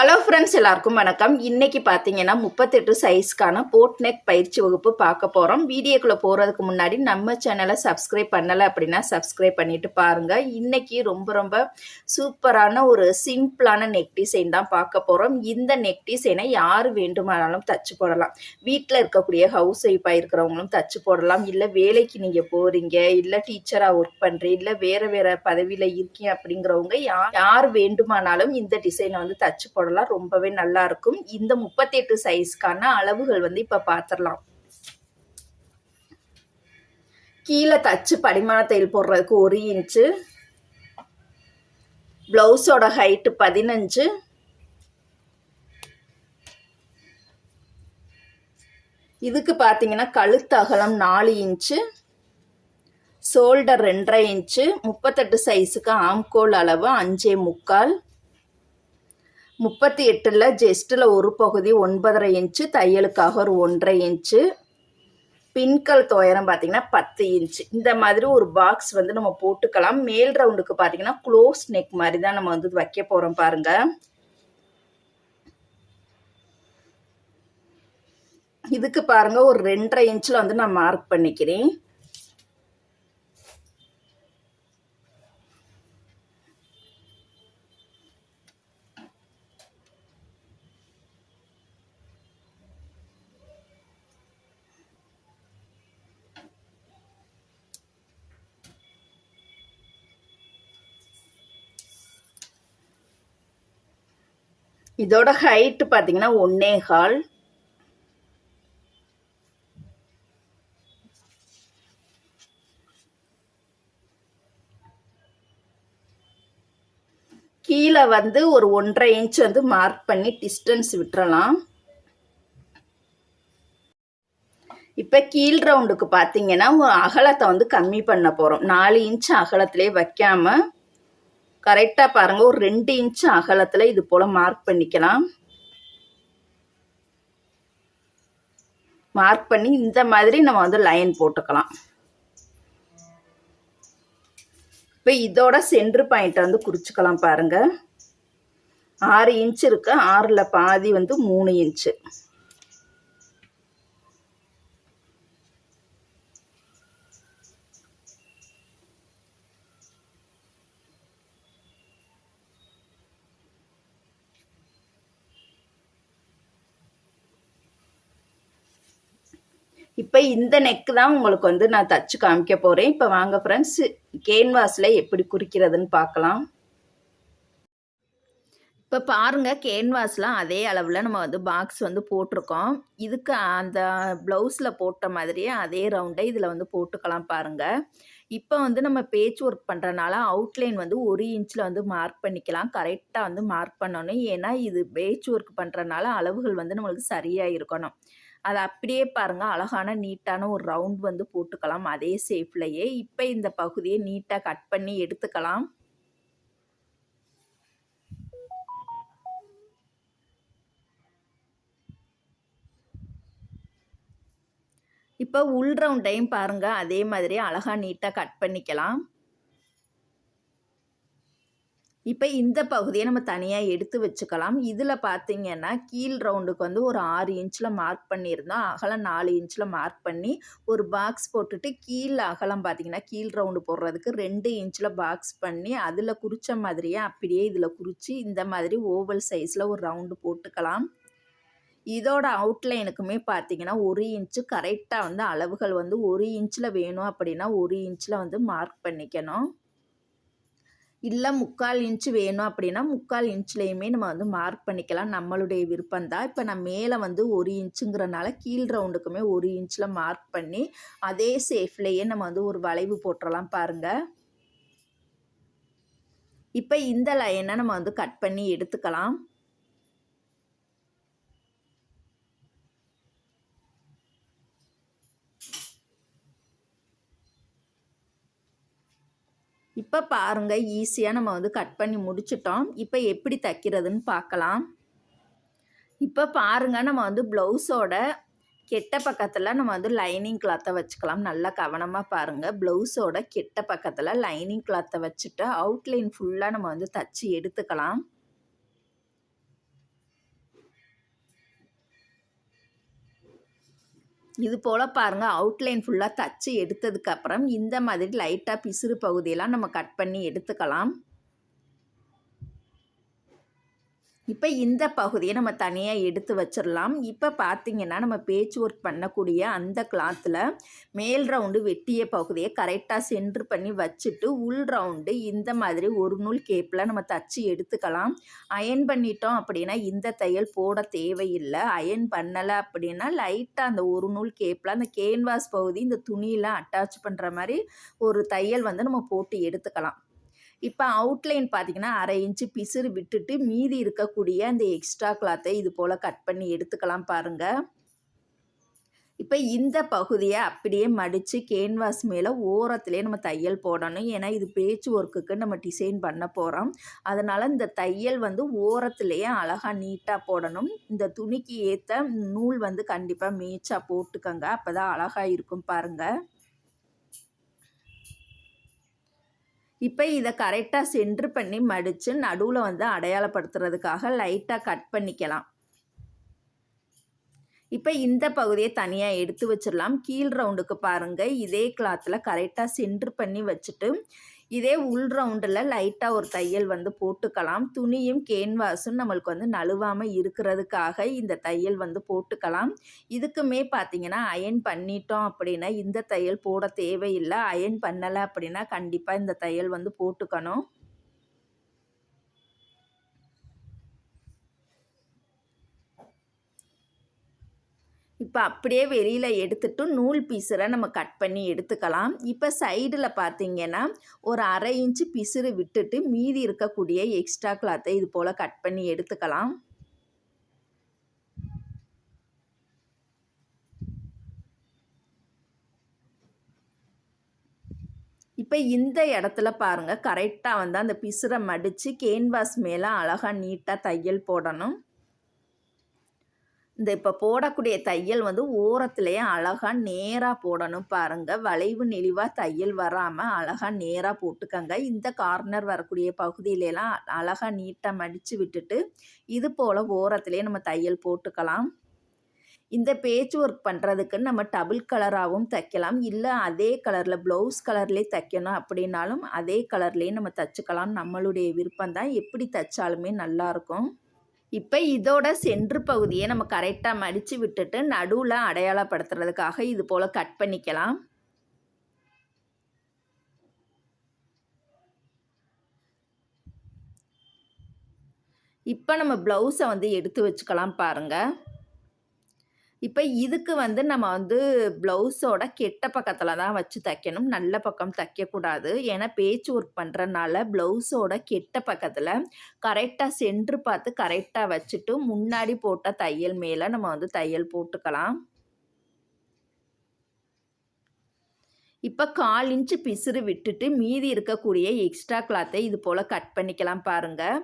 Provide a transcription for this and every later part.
Hello friends எல்லாருக்கும் வணக்கம். இன்றைக்கி பார்த்தீங்கன்னா முப்பத்தெட்டு சைஸ்க்கான போட் நெக் பயிற்சி வகுப்பு பார்க்க போகிறோம் வீடியோக்குள்ளே போகிறதுக்கு முன்னாடி நம்ம சேனலை சப்ஸ்கிரைப் பண்ணலை அப்படின்னா சப்ஸ்கிரைப் பண்ணிவிட்டு பாருங்கள் இன்றைக்கி ரொம்ப ரொம்ப சூப்பரான ஒரு சிம்பிளான நெக் டிசைன் தான் பார்க்க போகிறோம் இந்த நெக் டிசைனை யார் வேண்டுமானாலும் தச்சு போடலாம். வீட்டில் இருக்கக்கூடிய ஹவுஸ் ஒய்ஃபாக இருக்கிறவங்களும் தச்சு போடலாம். இல்லை வேலைக்கு நீங்கள் போகிறீங்க இல்லை டீச்சராக ஒர்க் பண்ணுறீங்க இல்லை வேறு வேறு பதவியில் இருக்கீங்க அப்படிங்கிறவங்க யார் யார் வேண்டுமானாலும் இந்த டிசைனை வந்து தச்சு போடலாம். ரொம்பவே நல்லா இருக்கும். இந்த முப்பத்தெட்டு சைஸ்க்கான அளவுகள் வந்து இப்போ பார்த்துடலாம் கீழே தச்சு படிமான தையல் போடுறதுக்கு ஒரு இன்ச்சு. ப்ளவுஸோட ஹைட்டு பதினஞ்சு. இதுக்கு பார்த்தீங்கன்னா கழுத்து அகலம் நாலு இன்ச்சு. ஷோல்டர் ரெண்டரை இன்ச்சு. முப்பத்தெட்டு சைஸுக்கு ஆம்கோல் அளவு அஞ்சே முக்கால். முப்பத்தி எட்டில் ஜெஸ்ட்டில் ஒரு பகுதி ஒன்பதரை இன்ச்சு தையலுக்காக ஒரு ஒன்றரை இன்ச்சு. பின்கல் துயரம் பார்த்தீங்கன்னா பத்து இன்ச்சு. இந்த மாதிரி ஒரு பாக்ஸ் வந்து நம்ம போட்டுக்கலாம். மேல் ரவுண்டுக்கு பார்த்தீங்கன்னா க்ளோஸ் நெக் மாதிரி தான் நம்ம வந்து வைக்க போகிறோம் பாருங்கள் இதுக்கு பாருங்கள் ஒரு ரெண்டரை இன்ச்சில் வந்து நான் மார்க் பண்ணிக்கிறேன். இதோட ஹைட்டு பார்த்தீங்கன்னா ஒன்னே கால். கீழே வந்து ஒரு ஒன்றரை இன்ச் வந்து மார்க் பண்ணி டிஸ்டன்ஸ் விட்டுறலாம். இப்போ கீழ் ரவுண்டுக்கு பார்த்தீங்கன்னா அகலத்தை வந்து கம்மி பண்ண போகிறோம் நாலு இன்ச் அகலத்திலே வைக்காம கரெக்டாக பாருங்கள் ஒரு ரெண்டு இன்ச் அகலத்தில் இது போல் மார்க் பண்ணிக்கலாம். மார்க் பண்ணி இந்த மாதிரி நம்ம வந்து லைன் போட்டுக்கலாம். இப்போ இதோட சென்ட்ரு பாயிண்ட்டை வந்து குறிச்சிக்கலாம் பாருங்க. ஆறு இன்ச் இருக்குது ஆறில் பாதி வந்து மூணு இன்ச்சு இப்போ இந்த நெக் தான் உங்களுக்கு வந்து நான் தச்சு காமிக்க போகிறேன் இப்போ வாங்க ஃப்ரெண்ட்ஸ் கேன்வாஸில் எப்படி குறிக்கிறதுன்னு பார்க்கலாம். இப்போ பாருங்கள் கேன்வாஸ்லாம் அதே அளவில் நம்ம வந்து பாக்ஸ் வந்து போட்டிருக்கோம். இதுக்கு அந்த ப்ளவுஸில் போட்ட மாதிரியே அதே ரவுண்டை இதில் வந்து போட்டுக்கலாம் பாருங்கள் இப்போ வந்து நம்ம பேச் ஒர்க் பண்ணுறனால அவுட்லைன் வந்து ஒரு இன்ச்சில் வந்து மார்க் பண்ணிக்கலாம். கரெக்டாக வந்து மார்க் பண்ணணும். ஏன்னா இது பேச் ஒர்க் பண்ணுறனால அளவுகள் வந்து நம்மளுக்கு சரியாக இருக்கணும் அதை அப்படியே பாருங்கள் அழகான நீட்டான ஒரு ரவுண்ட் வந்து போட்டுக்கலாம். அதே ஷேப்லையே இப்போ இந்த பகுதியை நீட்டாக கட் பண்ணி எடுத்துக்கலாம். இப்போ உள் ரவுண்டையும் பாருங்கள் அதே மாதிரி அழகாக நீட்டாக கட் பண்ணிக்கலாம். இப்போ இந்த பகுதியை நம்ம தனியாக எடுத்து வச்சுக்கலாம். இதில் பார்த்தீங்கன்னா கீழ் ரவுண்டுக்கு வந்து ஒரு ஆறு இன்ச்சில் மார்க் பண்ணியிருந்தோம் அகலம் நாலு இன்ச்சில் மார்க் பண்ணி ஒரு பாக்ஸ் போட்டுட்டு கீழ் அகலம் பார்த்தீங்கன்னா கீழ் ரவுண்டு போடுறதுக்கு ரெண்டு இன்ச்சில் பாக்ஸ் பண்ணி அதில் குறித்த மாதிரியே அப்படியே இதில் குறித்து இந்த மாதிரி ஓவல் சைஸில் ஒரு ரவுண்டு போட்டுக்கலாம். இதோட அவுட்லைனுக்குமே பார்த்தீங்கன்னா ஒரு இன்ச்சு கரெக்டாக வந்து அளவுகள் வந்து ஒரு இன்ச்சில் வேணும் அப்படின்னா ஒரு இன்ச்சில் வந்து மார்க் பண்ணிக்கணும். இல்லை முக்கால் இன்ச்சு வேணும் அப்படின்னா முக்கால் இன்ச்லேயுமே நம்ம வந்து மார்க் பண்ணிக்கலாம். நம்மளுடைய விருப்பம் தான். இப்போ நான் மேலே வந்து ஒரு இன்ச்சுங்கிறனால கீழ் ரவுண்டுக்குமே ஒரு இன்ச்சில் மார்க் பண்ணி அதே சேஃப்லேயே நம்ம வந்து ஒரு வளைவு போட்டுறலாம் பாருங்கள் இப்போ இந்த லைனை நம்ம வந்து கட் பண்ணி எடுத்துக்கலாம். இப்போ பாருங்க ஈஸியாக நம்ம வந்து கட் பண்ணி முடிச்சிட்டோம். இப்போ எப்படி தைக்கிறதுன்னு பார்க்கலாம். இப்போ பாருங்க நம்ம வந்து ப்ளவுஸோட கெட்ட பக்கத்தில் நம்ம வந்து லைனிங் கிளாத்தை வச்சுக்கலாம். நல்லா கவனமாக பாருங்கள் ப்ளவுஸோட கெட்ட பக்கத்தில் லைனிங் கிளாத்தை வச்சுட்டு அவுட்லைன் ஃபுல்லாக நம்ம வந்து தச்சு எடுத்துக்கலாம். இது போல் பாருங்கள் அவுட்லைன் ஃபுல்லாக தச்சு எடுத்ததுக்கப்புறம் இந்த மாதிரி லைட்டாக பிசுறு பகுதியெல்லாம் நம்ம கட் பண்ணி எடுத்துக்கலாம். இப்போ இந்த பகுதியை நம்ம தனியாக எடுத்து வச்சிடலாம் இப்போ பார்த்திங்கன்னா நம்ம பேச்சு ஒர்க் பண்ணக்கூடிய அந்த கிளாத்தில் மேல் ரவுண்டு வெட்டிய பகுதியை கரெக்டாக சென்ட்ரு பண்ணி வச்சுட்டு உள் ரவுண்டு இந்த மாதிரி ஒரு நூல் கேப்பில் நம்ம தச்சு எடுத்துக்கலாம். அயன் பண்ணிட்டோம் அப்படின்னா இந்த தையல் போட தேவையில்லை. அயன் பண்ணலை அப்படின்னா லைட்டாக அந்த ஒரு நூல் கேப்பில் அந்த கேன்வாஸ் பகுதி இந்த துணியில் அட்டாச் பண்ணுற மாதிரி ஒரு தையல் வந்து நம்ம போட்டு எடுத்துக்கலாம். இப்போ அவுட்லைன் பார்த்தீங்கன்னா அரை இன்ச்சு பிசுறு விட்டுட்டு மீதி இருக்கக்கூடிய அந்த எக்ஸ்ட்ரா கிளாத்தை இது போல் கட் பண்ணி எடுத்துக்கலாம் பாருங்கள் இப்போ இந்த பகுதியை அப்படியே மடித்து கேன்வாஸ் மேலே ஓரத்துலேயே நம்ம தையல் போடணும். ஏன்னா இது பேச்சு ஒர்க்குக்கு நம்ம டிசைன் பண்ண போகிறோம் அதனால் இந்த தையல் வந்து ஓரத்துலேயே அழகாக நீட்டாக போடணும். இந்த துணிக்கு ஏற்ற நூல் வந்து கண்டிப்பாக மேய்ச்சா போட்டுக்கோங்க. அப்போ தான் அழகாக இருக்கும் பாருங்கள் இப்போ இதை கரெக்டாக சென்ட்ரு பண்ணி மடித்து நடுவில் வந்து அடையாளப்படுத்துறதுக்காக லைட்டாக கட் பண்ணிக்கலாம். இப்போ இந்த பகுதியை தனியாக எடுத்து வச்சிடலாம். கீழ் ரவுண்டுக்கு பாருங்கள் இதே கிளாத்தில் கரெக்டாக சென்ட்ரு பண்ணி வச்சுட்டு இதே உள் ரவுண்டில் லைட்டாக ஒரு தையல் வந்து போட்டுக்கலாம். துணியும் கேன்வாஸும் நம்மளுக்கு வந்து நழுவாமல் இருக்கிறதுக்காக இந்த தையல் வந்து போட்டுக்கலாம். இதுக்குமே பார்த்தீங்கன்னா அயன் பண்ணிட்டோம் அப்படின்னா இந்த தையல் போட தேவையில்லை. அயன் பண்ணலை அப்படின்னா கண்டிப்பாக இந்த தையல் வந்து போட்டுக்கணும். இப்போ அப்படியே வெளியில் எடுத்துட்டு நூல் பீஸரை நம்ம கட் பண்ணி எடுத்துக்கலாம். இப்போ சைடில் பார்த்தீங்கன்னா ஒரு அரை இன்ச்சு பிசுறு விட்டுட்டு மீதி இருக்கக்கூடிய எக்ஸ்ட்ரா கிளாத்தை இது போல் கட் பண்ணி எடுத்துக்கலாம். இப்போ இந்த இடத்துல பாருங்கள் கரெக்டாக வந்து அந்த பிசுரை மடித்து கேன்வாஸ் மேலே அழகாக நீட்டாக தையல் போடணும். இந்த இப்போ போடக்கூடிய தையல் வந்து ஓரத்துலேயே அழகாக நேராக போடணும் பாருங்கள் வளைவு நெளிவாக தையல் வராமல் அழகாக நேராக போட்டுக்கங்க. இந்த கார்னர் வரக்கூடிய பகுதியிலலாம் அழகாக நீட்டாக மடித்து விட்டுட்டு இது போல் ஓரத்துலேயே நம்ம தையல் போட்டுக்கலாம். இந்த பேச் ஒர்க் பண்ணுறதுக்கு நம்ம டபுள் கலராகவும் தைக்கலாம். இல்லை அதே கலரில் ப்ளவுஸ் கலர்லேயே தைக்கணும் அப்படின்னாலும் அதே கலர்லேயே நம்ம தைச்சிக்கலாம். நம்மளுடைய விருப்பம் தான் எப்படி தைச்சாலுமே நல்லாயிருக்கும் இப்போ இதோட சென்று பகுதியை நம்ம கரெக்டாக மடித்து விட்டுட்டு நடுவில் அடையாளப்படுத்துறதுக்காக இது போல் கட் பண்ணிக்கலாம். இப்போ நம்ம ப்ளவுஸை வந்து எடுத்து வச்சுக்கலாம் பாருங்கள் இப்போ இதுக்கு வந்து நம்ம வந்து ப்ளவுஸோட கெட்ட பக்கத்தில் தான் வச்சு தைக்கணும். நல்ல பக்கம் தைக்கக்கூடாது. ஏன்னா பேச்சு ஒர்க் பண்ணுறனால ப்ளவுஸோட கெட்ட பக்கத்தில் கரெக்டாக சென்று பார்த்து கரெக்டாக வச்சுட்டு முன்னாடி போட்ட தையல் மேலே நம்ம வந்து தையல் போட்டுக்கலாம். இப்போ கால் இன்ச்சு பிசுறு விட்டுட்டு மீதி இருக்கக்கூடிய எக்ஸ்ட்ரா கிளாத்தை இது போல் கட் பண்ணிக்கலாம் பாருங்கள்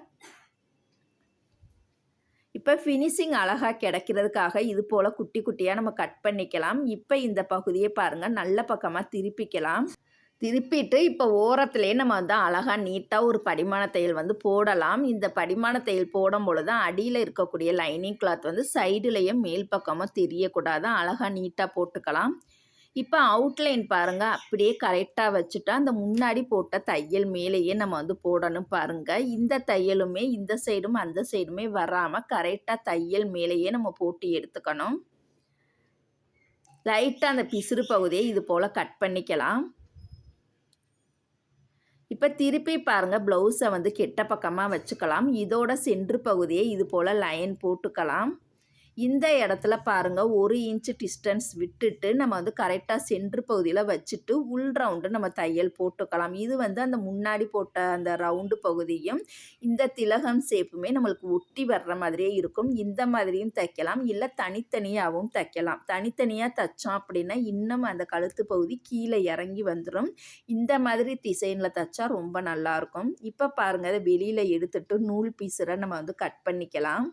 இப்போ ஃபினிஷிங் அழகாக கிடைக்கிறதுக்காக இது போல் குட்டி குட்டியாக நம்ம கட் பண்ணிக்கலாம். இப்போ இந்த பகுதியை பாருங்கள் நல்ல பக்கமாக திருப்பிக்கலாம். திருப்பிட்டு இப்போ ஓரத்துலேயே நம்ம வந்து அழகாக நீட்டாக ஒரு படிமான தையல் வந்து போடலாம். இந்த படிமான தையல் போடும் பொழுது அடியில் இருக்கக்கூடிய லைனிங் கிளாத் வந்து சைடுலேயும் மேல் பக்கமும் தெரியக்கூடாது. அழகாக நீட்டாக போட்டுக்கலாம். இப்போ அவுட்லைன் பாருங்கள் அப்படியே கரெக்டாக வச்சுட்டா அந்த முன்னாடி போட்ட தையல் மேலேயே நம்ம வந்து போடணும் பாருங்கள் இந்த தையலுமே இந்த சைடும் அந்த சைடுமே வராமல் கரெக்டாக தையல் மேலேயே நம்ம போட்டு எடுத்துக்கணும். லைட்டாக அந்த பிசுறு பகுதியை இது போல் கட் பண்ணிக்கலாம். இப்போ திருப்பி பாருங்கள் ப்ளவுஸை வந்து கெட்ட பக்கமாக வச்சுக்கலாம். இதோட சென்று பகுதியை இது போல் லைன் போட்டுக்கலாம். இந்த இடத்துல பாருங்கள் ஒரு இன்ச்சு டிஸ்டன்ஸ் விட்டுட்டு நம்ம வந்து கரெக்டாக சென்ட்ரு பகுதியில் வச்சுட்டு உள் ரவுண்டு நம்ம தையல் போட்டுக்கலாம். இது வந்து அந்த முன்னாடி போட்ட அந்த ரவுண்டு பகுதியும் இந்த திலகம் சேப்புமே நம்மளுக்கு ஒட்டி வர்ற மாதிரியே இருக்கும். இந்த மாதிரியும் தைக்கலாம். இல்லை தனித்தனியாகவும் தைக்கலாம். தனித்தனியாக தைச்சோம் அப்படின்னா இன்னும் அந்த கழுத்து பகுதி கீழே இறங்கி வந்துடும் இந்த மாதிரி டிசைனில் தைச்சா ரொம்ப நல்லாயிருக்கும் இப்போ பாருங்கள் அதை வெளியில் எடுத்துட்டு நூல் பீஸரை நம்ம வந்து கட் பண்ணிக்கலாம்.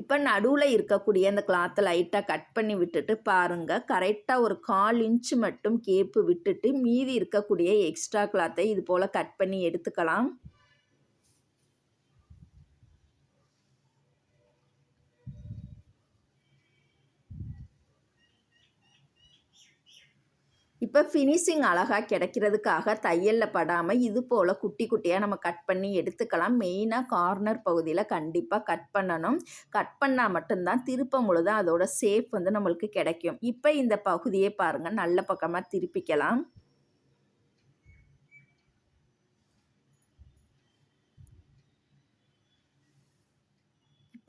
இப்போ நடுவில் இருக்கக்கூடிய அந்த கிளாத்தை லைட்டாக கட் பண்ணி விட்டுட்டு பாருங்கள் கரெக்டாக ஒரு கால் இன்ச்சு மட்டும் கேப்பு விட்டுட்டு மீதி இருக்கக்கூடிய எக்ஸ்ட்ரா கிளாத்தை இது போல் கட் பண்ணி எடுத்துக்கலாம். இப்போ ஃபினிஷிங் அழகாக கிடைக்கிறதுக்காக தையலில் படாமல் இது போல் குட்டி குட்டியாக நம்ம கட் பண்ணி எடுத்துக்கலாம். மெயினாக கார்னர் பகுதியில் கண்டிப்பாக கட் பண்ணணும். கட் பண்ணால் மட்டும்தான் திருப்பம் பொழுது அதோட சேஃப் வந்து நம்மளுக்கு கிடைக்கும். இப்போ இந்த பகுதியை பாருங்கள் நல்ல பக்கமாக திருப்பிக்கலாம்.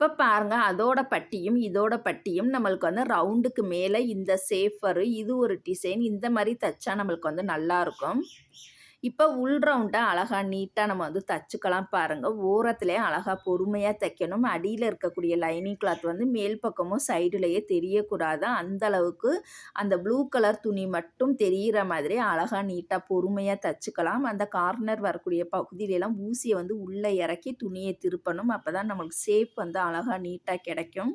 இப்போ பாருங்கள் அதோட பட்டியும் இதோட பட்டியும் நம்மளுக்கு வந்து ரவுண்டுக்கு மேலே இந்த சேஃபரு இது ஒரு டிசைன் இந்த மாதிரி தைச்சா நம்மளுக்கு வந்து நல்லாயிருக்கும் இப்போ உள் ரவுண்டாக அழகாக நீட்டாக நம்ம வந்து தச்சுக்கலாம் பாருங்கள் ஓரத்துலேயே அழகாக பொறுமையாக தைக்கணும். அடியில் இருக்கக்கூடிய லைனிங் கிளாத் வந்து மேல் பக்கமும் சைடுலேயே தெரியக்கூடாது. அந்த அளவுக்கு அந்த ப்ளூ கலர் துணி மட்டும் தெரிகிற மாதிரி அழகாக நீட்டாக பொறுமையாக தச்சுக்கலாம். அந்த கார்னர் வரக்கூடிய பகுதியிலலாம் ஊசியை வந்து உள்ளே இறக்கி துணியை திருப்பணும். அப்போ தான் நம்மளுக்கு சேஃப் வந்து அழகாக நீட்டாக கிடைக்கும்.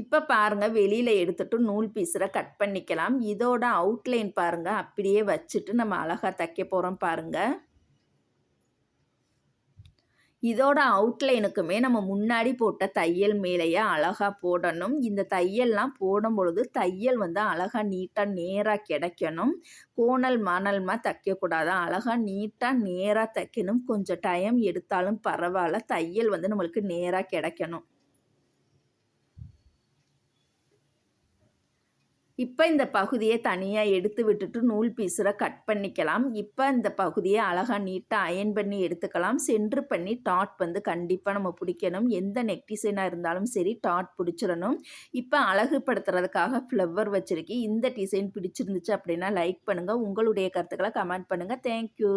இப்போ பாருங்கள் வெளியில் எடுத்துட்டு நூல் பீஸில் கட் பண்ணிக்கலாம். இதோட அவுட்லைன் பாருங்கள் அப்படியே வச்சுட்டு நம்ம அழகாக தைக்க போகிறோம் பாருங்கள் இதோட அவுட்லைனுக்குமே நம்ம முன்னாடி போட்ட தையல் மேலேயே அழகாக போடணும். இந்த தையல்லாம் போடும் பொழுது தையல் வந்து அழகாக நீட்டாக நேராக கிடைக்கணும். கோணல் மணல்மா தைக்கக்கூடாது. அழகாக நீட்டாக நேராக தைக்கணும். கொஞ்சம் டைம் எடுத்தாலும் பரவாயில்ல. தையல் வந்து நம்மளுக்கு நேராக கிடைக்கணும். இப்போ இந்த பகுதியை தனியாக எடுத்து விட்டுட்டு நூல் பீஸில் கட் பண்ணிக்கலாம். இப்போ இந்த பகுதியை அழகாக நீட்டாக அயன் பண்ணி எடுத்துக்கலாம். சென்ட்ரு பண்ணி டாட் வந்து கண்டிப்பாக நம்ம பிடிக்கணும். எந்த நெக் டிசைனாக இருந்தாலும் சரி டாட் பிடிச்சிடணும். இப்போ அழகுபடுத்துறதுக்காக ஃப்ளவர் வச்சுருக்கேன். இந்த டிசைன் பிடிச்சிருந்துச்சு அப்படின்னா லைக் பண்ணுங்கள் உங்களுடைய கருத்துக்களை கமெண்ட் பண்ணுங்கள் தேங்க்யூ